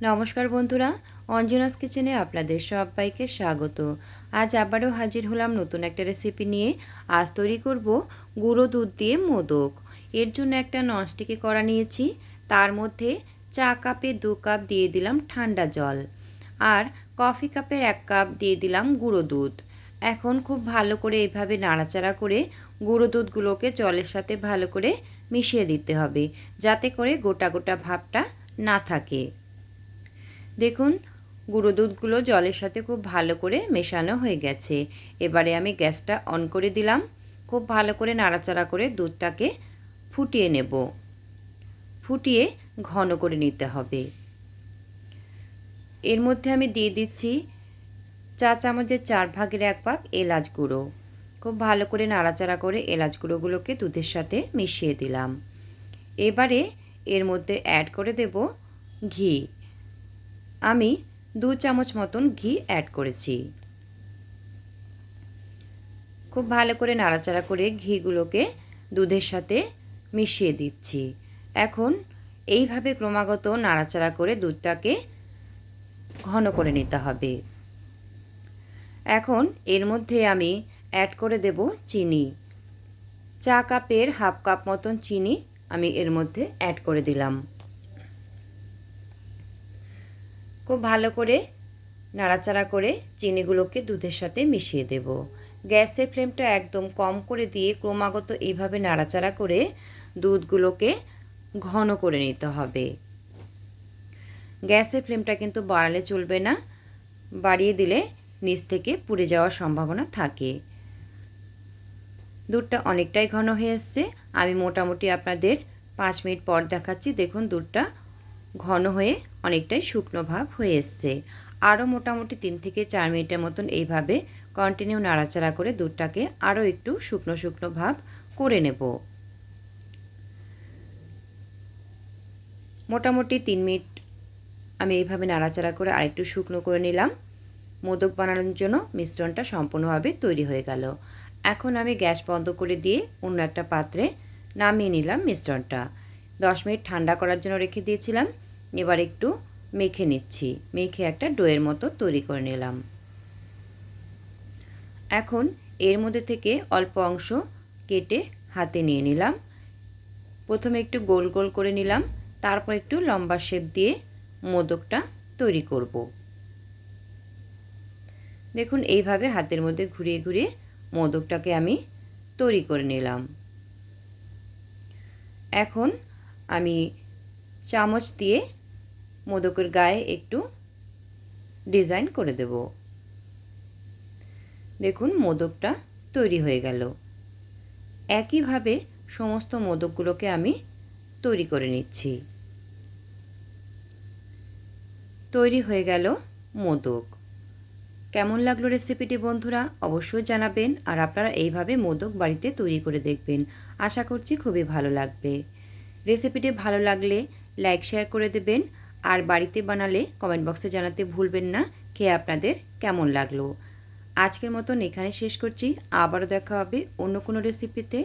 নমস্কার বন্ধুরা, অঞ্জনাস কিচেনে আপনাদের সবাইকে স্বাগত। আজ আবারও হাজির হলাম নতুন একটা রেসিপি নিয়ে। আজ তৈরি করব গুঁড়ো দুধ দিয়ে মোদক। এর জন্য একটা ননস্টিকে করা নিয়েছি। তার মধ্যে চা কাপে দু কাপ দিয়ে দিলাম ঠান্ডা জল। আর কফি কাপের এক কাপ দিয়ে দিলাম গুঁড়ো দুধ। এখন খুব ভালো করে এইভাবে নাড়াচাড়া করে গুঁড়ো দুধগুলোকে জলের সাথে ভালো করে মিশিয়ে দিতে হবে, যাতে করে গোটা গোটা ভাবটা না থাকে। দেখুন, গুঁড়ো দুধগুলো জলের সাথে খুব ভালো করে মেশানো হয়ে গেছে। এবারে আমি গ্যাসটা অন করে দিলাম। খুব ভালো করে নাড়াচাড়া করে দুধটাকে ফুটিয়ে নেব। ফুটিয়ে ঘন করে নিতে হবে। এর মধ্যে আমি দিয়ে দিচ্ছি চা চামচের চার ভাগের এক ভাগ এলাচ গুঁড়ো। খুব ভালো করে নাড়াচাড়া করে এলাচ গুঁড়োগুলোকে দুধের সাথে মিশিয়ে দিলাম। এবারে এর মধ্যে অ্যাড করে দেব ঘি। আমি দু চামচ মতন ঘি অ্যাড করেছি। খুব ভালো করে নাড়াচাড়া করে ঘিগুলোকে দুধের সাথে মিশিয়ে দিচ্ছি। এখন এইভাবে ক্রমাগত নাড়াচাড়া করে দুধটাকে ঘন করে নিতে হবে। এখন এর মধ্যে আমি অ্যাড করে দেব চিনি। চা কাপের হাফ কাপ মতন চিনি আমি এর মধ্যে অ্যাড করে দিলাম। খুব ভালো করে নাড়াচাড়া করে চিনিগুলোকে দুধের সাথে মিশিয়ে দেব। গ্যাসের ফ্লেমটা একদম কম করে দিয়ে ক্রমাগত এইভাবে নাড়াচাড়া করে দুধগুলোকে ঘন করে নিতে হবে। গ্যাসের ফ্লেমটা কিন্তু বাড়ালে চলবে না, বাড়িয়ে দিলে নিচ থেকে পুড়ে যাওয়ার সম্ভাবনা থাকে। দুধটা অনেকটাই ঘন হয়ে এসছে। আমি মোটামুটি আপনাদের পাঁচ মিনিট পর দেখাচ্ছি। দেখুন দুধটা ঘন হয়ে অনেকটাই শুকনো ভাব হয়ে এসছে। আরও মোটামুটি তিন থেকে চার মিনিটের মতন এইভাবে কন্টিনিউ নাড়াচাড়া করে দুধটাকে আরও একটু শুকনো শুকনো ভাব করে নেব। মোটামুটি তিন মিনিট আমি এইভাবে নাড়াচাড়া করে আরেকটু শুকনো করে নিলাম। মোদক বানানোর জন্য মিশ্রণটা সম্পূর্ণভাবে তৈরি হয়ে গেল। এখন আমি গ্যাস বন্ধ করে দিয়ে অন্য একটা পাত্রে নামিয়ে নিলাম মিশ্রণটা। দশ মিনিট ঠান্ডা করার জন্য রেখে দিয়েছিলাম। এবার একটু মেখে নিচ্ছি। মেখে একটা ডোয়ের মতো তৈরি করে নিলাম। এখন এর মধ্যে থেকে অল্প অংশ কেটে হাতে নিয়ে নিলাম। প্রথমে একটু গোল গোল করে নিলাম, তারপর একটু লম্বা শেপ দিয়ে মোদকটা তৈরি করব। দেখুন, এইভাবে হাতের মধ্যে ঘুরিয়ে ঘুরিয়ে মোদকটাকে আমি তৈরি করে নিলাম। এখন আমি চামচ দিয়ে মোদকের গায়ে একটু ডিজাইন করে দেব। দেখুন, মোদকটা তৈরি হয়ে গেল। একইভাবে সমস্ত মোদকগুলোকে আমি তৈরি করে নিচ্ছি। তৈরি হয়ে গেল মোদক। কেমন লাগল রেসিপিটি বন্ধুরা? অবশ্যই জানাবেন আর আপনারা এইভাবে মোদক বাড়িতে তৈরি করে দেখবেন। আশা করছি খুবই ভালো লাগবে। রেসিপিটি ভালো লাগলে লাইক শেয়ার করে দেবেন। আর বাড়িতে বানালে কমেন্ট বক্সে জানাতে ভুলবেন না। খেয়ে আপনাদের কেমন লাগল? আজকের মতন এখানে শেষ করছি। আবারও দেখা হবে অন্য কোনো রেসিপিতে